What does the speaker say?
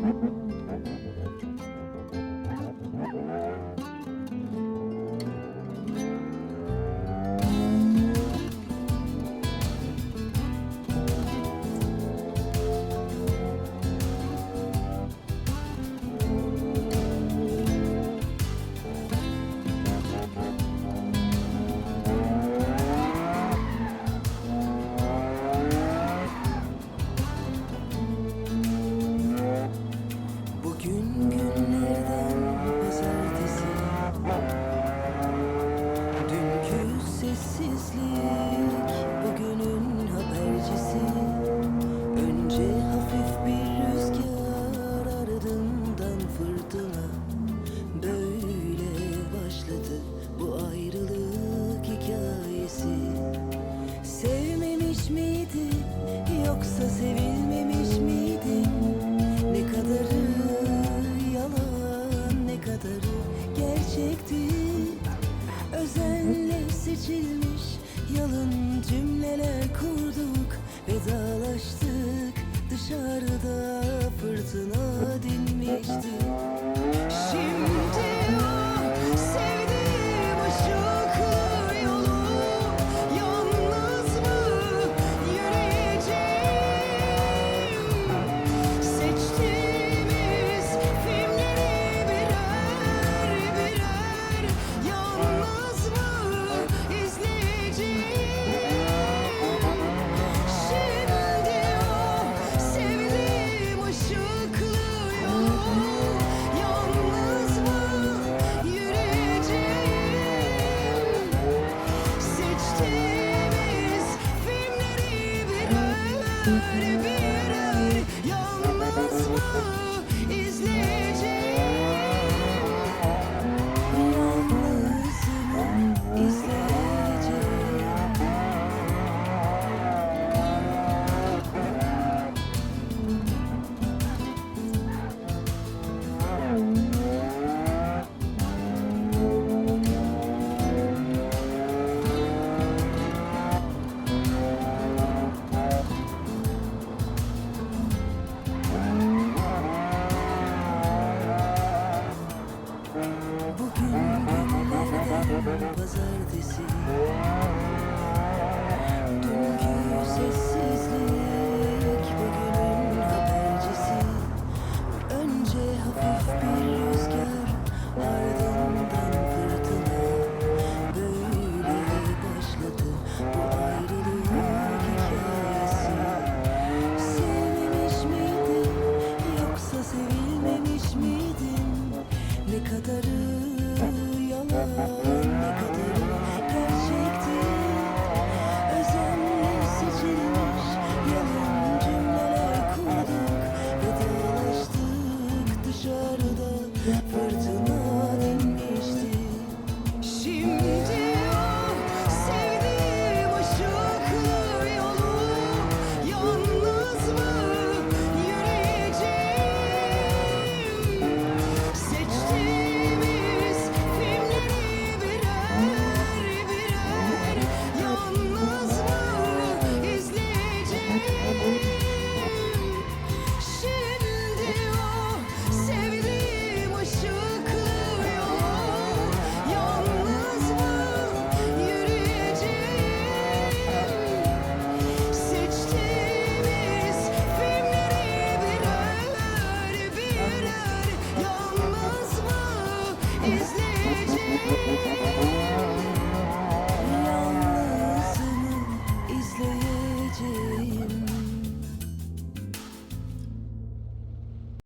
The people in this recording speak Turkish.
Mm-hmm. Gün günlerden pazartesi. Dünkü sessizlik bugünün habercisi. Önce hafif bir rüzgar ardından fırtına. Böyle başladı bu ayrılık hikayesi. Sevmemiş miydi yoksa sevin seçilmiş Yalın cümleler kurduk Vedalaştık. Dışarıda fırtına dil önce hafif bir rüzgar ardından